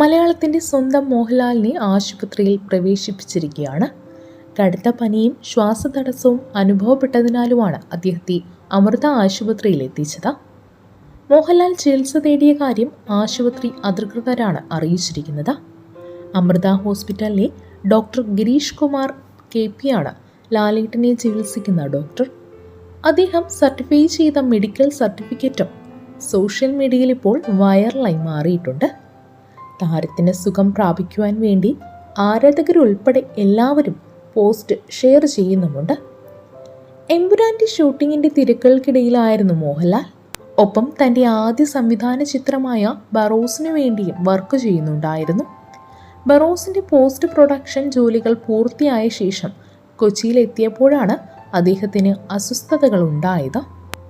മലയാളത്തിന്റെ സ്വന്തം മോഹൻലാലിനെ ആശുപത്രിയിൽ പ്രവേശിപ്പിച്ചിരിക്കുകയാണ്. കടുത്ത പനിയും ശ്വാസതടസ്സവും അനുഭവപ്പെട്ടതിനാലുമാണ് അദ്ദേഹത്തെ അമൃത ആശുപത്രിയിൽ എത്തിച്ചത് മോഹൻലാൽ ചികിത്സ തേടിയ കാര്യം ആശുപത്രി അധികൃതരാണ് അറിയിച്ചിരിക്കുന്നത്. അമൃത ഹോസ്പിറ്റലിലെ ഡോക്ടർ ഗിരീഷ് കുമാർ കെ ആണ് ലാലേട്ടനെ ചികിത്സിക്കുന്ന ഡോക്ടർ. അദ്ദേഹം സർട്ടിഫൈ ചെയ്ത മെഡിക്കൽ സർട്ടിഫിക്കറ്റും സോഷ്യൽ മീഡിയയിൽ ഇപ്പോൾ വൈറലായി മാറിയിട്ടുണ്ട്. താരത്തിന് സുഖം പ്രാപിക്കുവാൻ വേണ്ടി ആരാധകരുൾപ്പെടെ എല്ലാവരും പോസ്റ്റ് ഷെയർ ചെയ്യുന്നുമുണ്ട്. എമ്പുരാന്റെ ഷൂട്ടിങ്ങിന്റെ തിരക്കുകൾക്കിടയിലായിരുന്നു മോഹൻലാൽ. ഒപ്പം തന്റെ ആദ്യ സംവിധാന ചിത്രമായ ബറോസിനു വേണ്ടിയും വർക്ക് ചെയ്യുന്നുണ്ടായിരുന്നു. ബറോസിന്റെ പോസ്റ്റ് പ്രൊഡക്ഷൻ ജോലികൾ പൂർത്തിയായ ശേഷം കൊച്ചിയിലെത്തിയപ്പോഴാണ് അദ്ദേഹത്തിന് അസ്വസ്ഥതകൾ ഉണ്ടായത്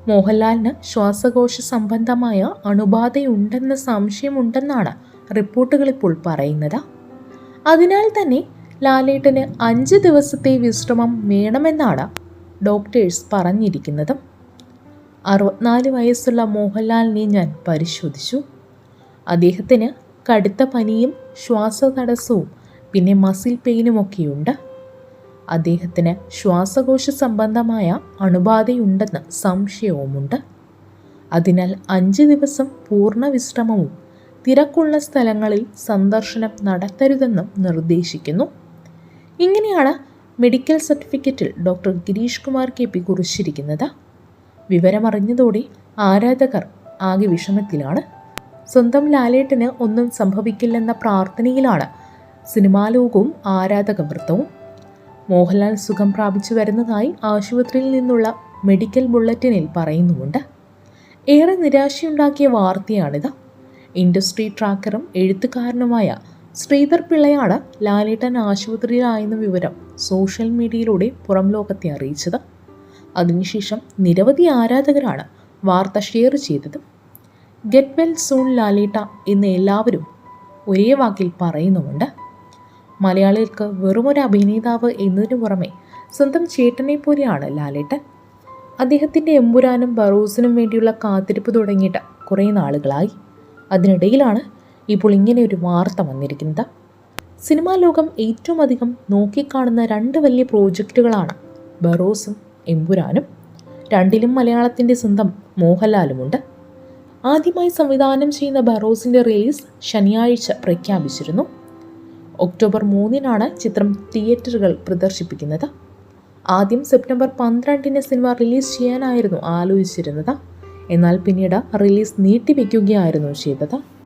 മോഹൻലാലിന് ശ്വാസകോശ സംബന്ധമായ അണുബാധയുണ്ടെന്ന സംശയമുണ്ടെന്നാണ് റിപ്പോർട്ടുകൾ ഇപ്പോൾ പറയുന്നത്. അതിനാൽ തന്നെ ലാലേട്ടന് അഞ്ച് ദിവസത്തെ വിശ്രമം വേണമെന്നാണ് ഡോക്ടേഴ്സ് പറഞ്ഞിരിക്കുന്നത്. അറുപത്തിനാല് വയസ്സുള്ള മോഹൻലാലിനെ ഞാൻ പരിശോധിച്ചു. അദ്ദേഹത്തിന് കടുത്ത പനിയും ശ്വാസതടസ്സവും പിന്നെ മസിൽ പെയിനുമൊക്കെയുണ്ട് അദ്ദേഹത്തിന് ശ്വാസകോശ സംബന്ധമായ അണുബാധയുണ്ടെന്ന് സംശയവുമുണ്ട്. അതിനാൽ അഞ്ച് ദിവസം പൂർണ വിശ്രമവും തിരക്കുള്ള സ്ഥലങ്ങളിൽ സന്ദർശനം നടത്തരുതെന്നും നിർദ്ദേശിക്കുന്നു. ഇങ്ങനെയാണ് medical സർട്ടിഫിക്കറ്റിൽ doctor Girish Kumar K P കുറിച്ചിരിക്കുന്നത്. വിവരമറിഞ്ഞതോടെ ആരാധകർ ആകെ വിഷമത്തിലാണ്. സ്വന്തം ലാലേട്ടന് ഒന്നും സംഭവിക്കില്ലെന്ന പ്രാർത്ഥനയിലാണ് സിനിമാ ലോകവും ആരാധക വൃത്തവും മോഹൻലാൽ സുഖം പ്രാപിച്ചു വരുന്നതായി ആശുപത്രിയിൽ നിന്നുള്ള മെഡിക്കൽ ബുള്ളറ്റിനിൽ പറയുന്നുമുണ്ട്. ഏറെ നിരാശയുണ്ടാക്കിയ വാർത്തയാണിത്. ഇൻഡസ്ട്രി ട്രാക്കറും എഴുത്തുകാരനുമായ ശ്രീധർ പിള്ളയാണ് ലാലേട്ടൻ ആശുപത്രിയിലായെന്ന വിവരം സോഷ്യൽ മീഡിയയിലൂടെ പുറം ലോകത്തെ അറിയിച്ചത്. അതിനുശേഷം നിരവധി ആരാധകരാണ് വാർത്ത ഷെയർ ചെയ്തത്. ഗെറ്റ് വെൽ സൂൺ ലാലേട്ട എന്ന് എല്ലാവരും ഒരേ വാക്കിൽ പറയുന്നുമുണ്ട്. മലയാളികൾക്ക് വെറുമൊരു അഭിനേതാവ് എന്നതിനു പുറമെ സ്വന്തം ചേട്ടനെ പോലെയാണ് ലാലേട്ടൻ. അദ്ദേഹത്തിന്റെ എമ്പുരാനും ബറോസിനും വേണ്ടിയുള്ള കാത്തിരിപ്പ് തുടങ്ങിയിട്ട് കുറേ നാളുകളായി. അതിനിടയിലാണ് ഇപ്പോൾ ഇങ്ങനെ ഒരു വാർത്ത വന്നിരിക്കുന്നത്. സിനിമാ ലോകം ഏറ്റവും അധികം നോക്കിക്കാണുന്ന രണ്ട് വലിയ പ്രോജക്റ്റുകളാണ് ബറോസും എമ്പുരാനും. രണ്ടിലും മലയാളത്തിന്റെ സ്വന്തം മോഹൻലാലുമുണ്ട്. ആദ്യമായി സംവിധാനം ചെയ്യുന്ന ബറോസിന്റെ റിലീസ് ശനിയാഴ്ച പ്രഖ്യാപിച്ചിരുന്നു. ഒക്ടോബർ മൂന്നിനാണ് ചിത്രം തിയേറ്ററുകൾ പ്രദർശിപ്പിക്കുന്നത്. ആദ്യം സെപ്റ്റംബർ പന്ത്രണ്ടിന് സിനിമ റിലീസ് ചെയ്യാനായിരുന്നു ആലോചിച്ചിരുന്നത്. എന്നാൽ പിന്നീട് റിലീസ് നീട്ടിവെക്കുകയായിരുന്നു ചെയ്തത്.